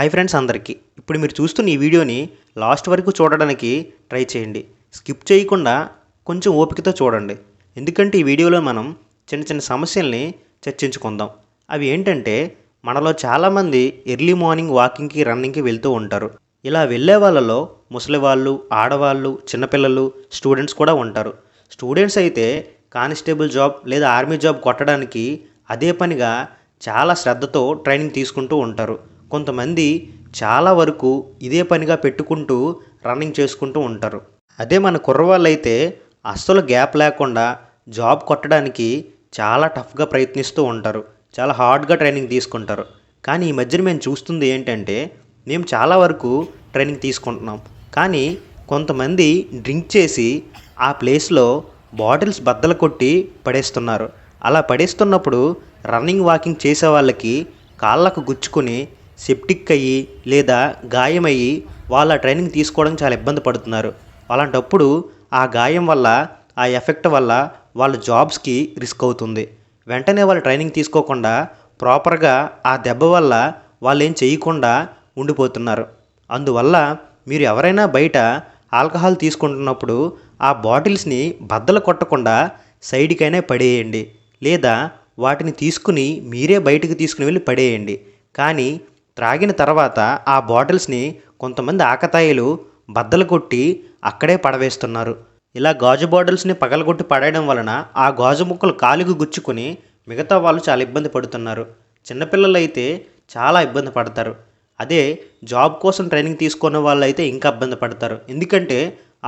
Hi friends అందరికీ. ఇప్పుడు మీరు చూస్తున్న ఈ వీడియోని లాస్ట్ వరకు చూడడానికి ట్రై చేయండి. స్కిప్ చేయకుండా కొంచెం ఓపికతో చూడండి. ఎందుకంటే ఈ వీడియోలో మనం చిన్న చిన్న సమస్యల్ని చర్చించుకుందాం. అవి ఏంటంటే మనలో చాలామంది ఎర్లీ మార్నింగ్ వాకింగ్కి రన్నింగ్కి వెళ్తూ ఉంటారు. ఇలా వెళ్ళే వాళ్ళలో ముసలి వాళ్ళు ఆడవాళ్ళు చిన్నపిల్లలు స్టూడెంట్స్ కూడా ఉంటారు. స్టూడెంట్స్ అయితే కానిస్టేబుల్ జాబ్ లేదా ఆర్మీ జాబ్ కొట్టడానికి అదే పనిగా చాలా శ్రద్ధతో ట్రైనింగ్ తీసుకుంటూ ఉంటారు. కొంతమంది చాలా వరకు ఇదే పనిగా పెట్టుకుంటూ రన్నింగ్ చేసుకుంటూ ఉంటారు. అదే మన కుర్రవాళ్ళు అయితే అస్సలు గ్యాప్ లేకుండా జాబ్ కొట్టడానికి చాలా టఫ్గా ప్రయత్నిస్తూ ఉంటారు. చాలా హార్డ్గా ట్రైనింగ్ తీసుకుంటారు. కానీ ఈ మధ్యన మేము చూస్తుంది ఏంటంటే మేము చాలా వరకు ట్రైనింగ్ తీసుకుంటున్నాం. కానీ కొంతమంది డ్రింక్ చేసి ఆ ప్లేస్లో బాటిల్స్ బద్దలు కొట్టి పడేస్తున్నారు. అలా పడేస్తున్నప్పుడు రన్నింగ్ వాకింగ్ చేసే వాళ్ళకి కాళ్ళకు గుచ్చుకొని సెప్టిక్ అయ్యి లేదా గాయమయ్యి వాళ్ళ ట్రైనింగ్ తీసుకోవడం చాలా ఇబ్బంది పడుతున్నారు. అలాంటప్పుడు ఆ గాయం వల్ల ఆ ఎఫెక్ట్ వల్ల వాళ్ళ జాబ్స్కి రిస్క్ అవుతుంది. వెంటనే వాళ్ళు ట్రైనింగ్ తీసుకోకుండా ప్రాపర్గా ఆ దెబ్బ వల్ల వాళ్ళు ఏం చేయకుండా ఉండిపోతున్నారు. అందువల్ల మీరు ఎవరైనా బయట ఆల్కహాల్ తీసుకుంటున్నప్పుడు ఆ బాటిల్స్ని బద్దలు కొట్టకుండా సైడ్కైనా పడేయండి. లేదా వాటిని తీసుకుని మీరే బయటకు తీసుకుని వెళ్ళి పడేయండి. కానీ త్రాగిన తర్వాత ఆ బాటిల్స్ని కొంతమంది ఆకతాయిలు బద్దలు కొట్టి అక్కడే పడవేస్తున్నారు. ఇలా గాజు బాటిల్స్ని పగలగొట్టి పడేయడం వలన ఆ గాజు ముక్కలు కాలుకు గుచ్చుకొని మిగతా వాళ్ళు చాలా ఇబ్బంది పడుతున్నారు. చిన్నపిల్లలు అయితే చాలా ఇబ్బంది పడతారు. అదే జాబ్ కోసం ట్రైనింగ్ తీసుకున్న వాళ్ళు అయితే ఇంకా ఇబ్బంది పడతారు. ఎందుకంటే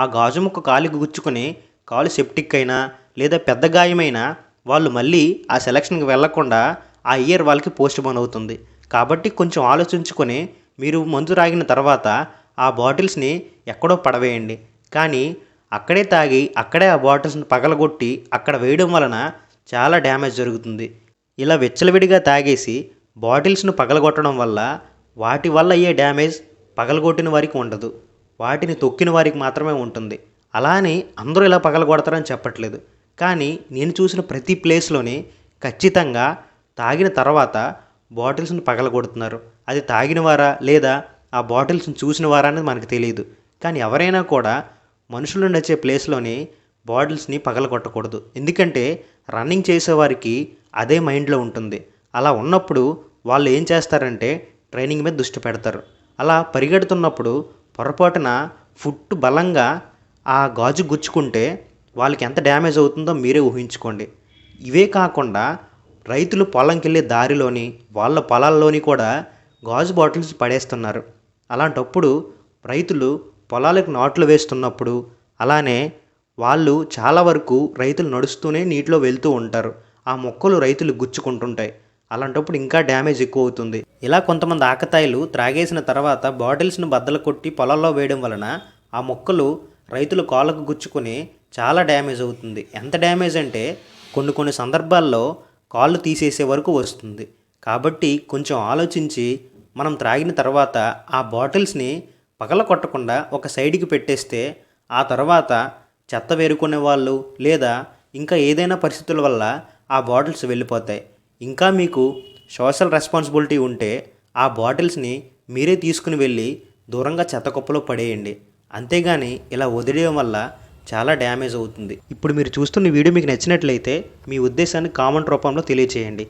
ఆ గాజు ముక్క కాలుకు గుచ్చుకొని కాలు సెప్టిక్ అయినా లేదా పెద్ద గాయమైనా వాళ్ళు మళ్ళీ ఆ సెలక్షన్కి వెళ్ళకుండా ఆ ఇయర్ వాళ్ళకి పోస్ట్ పోన్ అవుతుంది. కాబట్టి కొంచెం ఆలోచించుకొని మీరు మందు రాగిన తర్వాత ఆ బాటిల్స్ని ఎక్కడో పడవేయండి. కానీ అక్కడే తాగి అక్కడే ఆ బాటిల్స్ని పగలగొట్టి అక్కడ వేయడం వలన చాలా డ్యామేజ్ జరుగుతుంది. ఇలా విచ్చలవిడిగా తాగేసి బాటిల్స్ను పగలగొట్టడం వల్ల వాటి వల్ల అయ్యే డ్యామేజ్ పగలగొట్టిన వారికి ఉండదు. వాటిని తొక్కిన వారికి మాత్రమే ఉంటుంది. అలా అని అందరూ ఇలా పగలగొడతారని చెప్పట్లేదు. కానీ నేను చూసిన ప్రతి ప్లేస్లోని ఖచ్చితంగా తాగిన తర్వాత బాటిల్స్ని పగలగొడుతున్నారు. అది తాగిన వారా లేదా ఆ బాటిల్స్ని చూసిన వారా అనేది మనకు తెలియదు. కానీ ఎవరైనా కూడా మనుషులు నచ్చే ప్లేస్లోని బాటిల్స్ని పగలగొట్టకూడదు. ఎందుకంటే రన్నింగ్ చేసేవారికి అదే మైండ్లో ఉంటుంది. అలా ఉన్నప్పుడు వాళ్ళు ఏం చేస్తారంటే ట్రైనింగ్ మీద దృష్టి పెడతారు. అలా పరిగెడుతున్నప్పుడు పొరపాటున ఫుట్ బలంగా ఆ గాజు గుచ్చుకుంటే వాళ్ళకి ఎంత డ్యామేజ్ అవుతుందో మీరే ఊహించుకోండి. ఇవే కాకుండా రైతులు పొలంకెళ్ళే దారిలోని వాళ్ళ పొలాల్లోని కూడా గాజు బాటిల్స్ పడేస్తున్నారు. అలాంటప్పుడు రైతులు పొలాలకు నాట్లు వేస్తున్నప్పుడు అలానే వాళ్ళు చాలా వరకు రైతులు నడుస్తూనే నీటిలో వెళ్తూ ఉంటారు. ఆ మొక్కలు రైతులు గుచ్చుకుంటుంటాయి. అలాంటప్పుడు ఇంకా డ్యామేజ్ ఎక్కువ అవుతుంది ఇలా కొంతమంది ఆకతాయిలు త్రాగేసిన తర్వాత బాటిల్స్ను బద్దలు కొట్టి పొలాల్లో వేయడం వలన ఆ మొక్కలు రైతులు కాళ్ళకు గుచ్చుకొని చాలా డ్యామేజ్ అవుతుంది. ఎంత డ్యామేజ్ అంటే కొన్ని కొన్ని సందర్భాల్లో కాళ్ళు తీసేసే వరకు వస్తుంది. కాబట్టి కొంచెం ఆలోచించి మనం త్రాగిన తర్వాత ఆ బాటిల్స్ని పగల కొట్టకుండా ఒక సైడ్కి పెట్టేస్తే ఆ తర్వాత చెత్త వేరుకునే వాళ్ళు లేదా ఇంకా ఏదైనా పరిస్థితుల వల్ల ఆ బాటిల్స్ వెళ్ళిపోతాయి. ఇంకా మీకు సోషల్ రెస్పాన్సిబిలిటీ ఉంటే ఆ బాటిల్స్ని మీరే తీసుకుని వెళ్ళి దూరంగా చెత్త కుప్పలో పడేయండి. అంతేగాని ఇలా వదిలేయడం వల్ల చాలా డ్యామేజ్ అవుతుంది. ఇప్పుడు మీరు చూస్తున్న వీడియో మీకు నచ్చినట్లయితే మీ ఉద్దేశాన్ని కామెంట్ రూపంలో తెలియచేయండి.